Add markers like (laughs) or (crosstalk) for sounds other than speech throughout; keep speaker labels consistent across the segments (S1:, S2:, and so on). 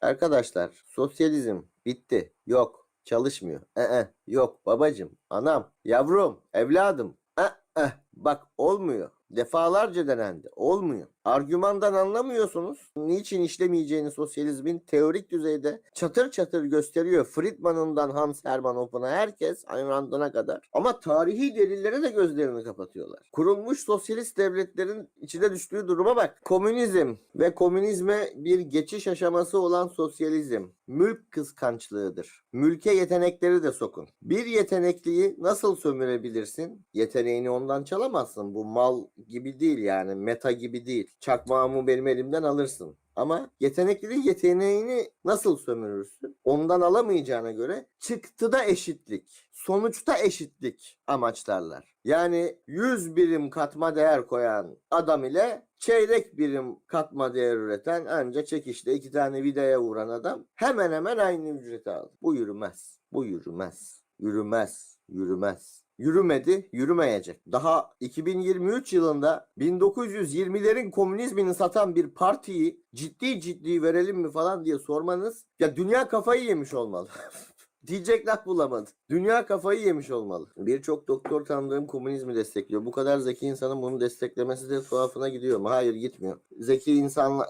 S1: Arkadaşlar sosyalizm bitti. Yok. Çalışmıyor. Ee, yok babacım, anam, yavrum, evladım. Ee, bak olmuyor. Defalarca denendi. Olmuyor. Argümandan anlamıyorsunuz. Niçin işlemeyeceğini sosyalizmin teorik düzeyde çatır çatır gösteriyor. Friedman'ından Hans Hermann Hoppe'na herkes Ayn Rand'ına kadar. Ama tarihi delillere de gözlerini kapatıyorlar. Kurulmuş sosyalist devletlerin içine düştüğü duruma bak. Komünizm ve komünizme bir geçiş aşaması olan sosyalizm mülk kıskançlığıdır. Mülke yetenekleri de sokun. Bir yetenekliyi nasıl sömürebilirsin? Yeteneğini ondan çalamazsın. Bu mal gibi değil yani meta gibi değil. Çakmağımı benim elimden alırsın. Ama yeteneklinin yeteneğini nasıl sömürürsün? Ondan alamayacağına göre çıktıda eşitlik, sonuçta eşitlik amaçlarlar. Yani 100 birim katma değer koyan adam ile çeyrek birim katma değer üreten ancak çekişte iki tane vidaya vuran adam hemen hemen aynı ücreti aldı. Bu yürümez. Bu yürümez. Yürümez. Yürümez. Yürümedi, yürümeyecek. Daha 2023 yılında 1920'lerin komünizmini satan bir partiyi ciddi ciddi verelim mi falan diye sormanız ya dünya kafayı yemiş olmalı. (laughs) Diyecek laf bulamadı. Dünya kafayı yemiş olmalı. Birçok doktor tanıdığım komünizmi destekliyor. Bu kadar zeki insanın bunu desteklemesi de tuhafına gidiyor mu? Hayır gitmiyor. Zeki insanlar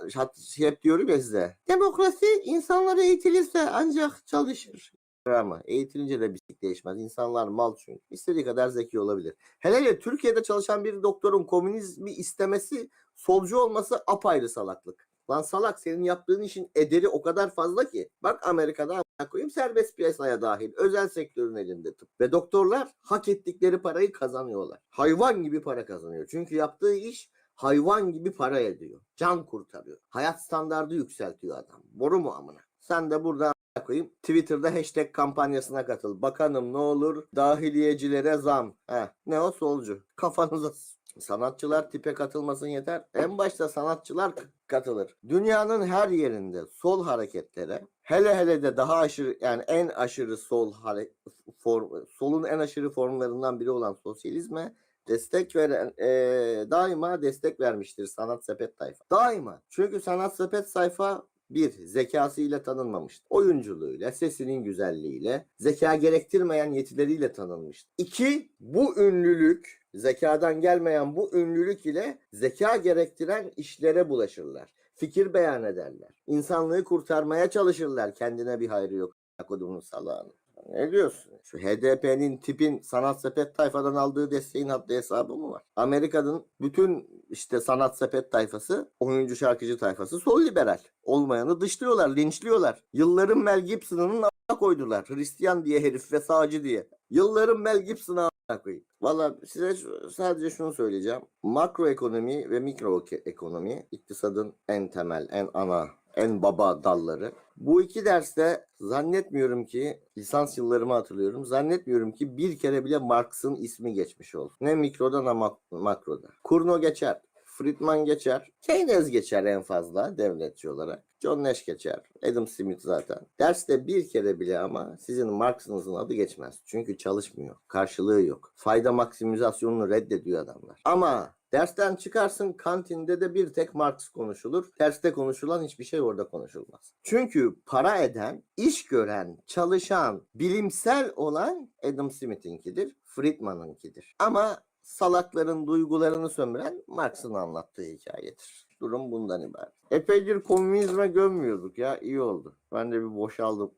S1: hep diyorum ya size. Demokrasi insanlara eğitilirse ancak çalışır. Ama eğitilince de bir şey değişmez. İnsanlar mal çünkü. İstediği kadar zeki olabilir. Hele hele Türkiye'de çalışan bir doktorun komünizmi istemesi solcu olması apayrı salaklık. Lan salak senin yaptığın işin ederi o kadar fazla ki. Bak Amerika'da koyayım serbest piyasaya dahil. Özel sektörün elinde tıp. Ve doktorlar hak ettikleri parayı kazanıyorlar. Hayvan gibi para kazanıyor. Çünkü yaptığı iş hayvan gibi para ediyor. Can kurtarıyor. Hayat standardı yükseltiyor adam. Boru mu amına? Sen de burada koyayım Twitter'da hashtag kampanyasına katıl. Bakanım ne olur dahiliyecilere zam. Heh, ne o solcu. Kafanıza Sanatçılar tipe katılmasın yeter. En başta sanatçılar katılır. Dünyanın her yerinde sol hareketlere hele hele de daha aşırı yani en aşırı sol hare, form, solun en aşırı formlarından biri olan sosyalizme destek veren eee, daima destek vermiştir sanat sepet tayfa. Daima. Çünkü sanat sepet sayfa bir, zekasıyla tanınmamıştır. Oyunculuğuyla, sesinin güzelliğiyle, zeka gerektirmeyen yetileriyle tanınmıştır. İki, bu ünlülük, zekadan gelmeyen bu ünlülük ile zeka gerektiren işlere bulaşırlar. Fikir beyan ederler. İnsanlığı kurtarmaya çalışırlar. Kendine bir hayrı yok. Kodumun salağını. Ne diyorsun? Şu HDP'nin tipin sanat sepet tayfadan aldığı desteğin haddi hesabı mı var? Amerika'nın bütün işte sanat sepet tayfası, oyuncu şarkıcı tayfası sol liberal. Olmayanı dışlıyorlar, linçliyorlar. Yılların Mel Gibson'ın koydular. Hristiyan diye herif ve sağcı diye. Yılların Mel Gibson'ı a**a koyayım. Valla size sadece şunu söyleyeceğim. Makro ekonomi ve mikro eke- ekonomi iktisadın en temel, en ana, en baba dalları. Bu iki derste zannetmiyorum ki lisans yıllarımı hatırlıyorum. Zannetmiyorum ki bir kere bile Marx'ın ismi geçmiş olsun. Ne mikroda ne mak- makroda. Kurno geçer. Friedman geçer. Keynes geçer en fazla devletçi olarak. John Nash geçer. Adam Smith zaten. Derste bir kere bile ama sizin Marx'ınızın adı geçmez. Çünkü çalışmıyor. Karşılığı yok. Fayda maksimizasyonunu reddediyor adamlar. Ama dersten çıkarsın kantinde de bir tek Marx konuşulur. Derste konuşulan hiçbir şey orada konuşulmaz. Çünkü para eden, iş gören, çalışan, bilimsel olan Adam Smith'inkidir. Friedman'ınkidir. Ama salakların duygularını sömüren Marx'ın anlattığı hikayedir. Durum bundan ibaret. Epeydir komünizme gömmüyorduk ya iyi oldu. Ben de bir boşaldım.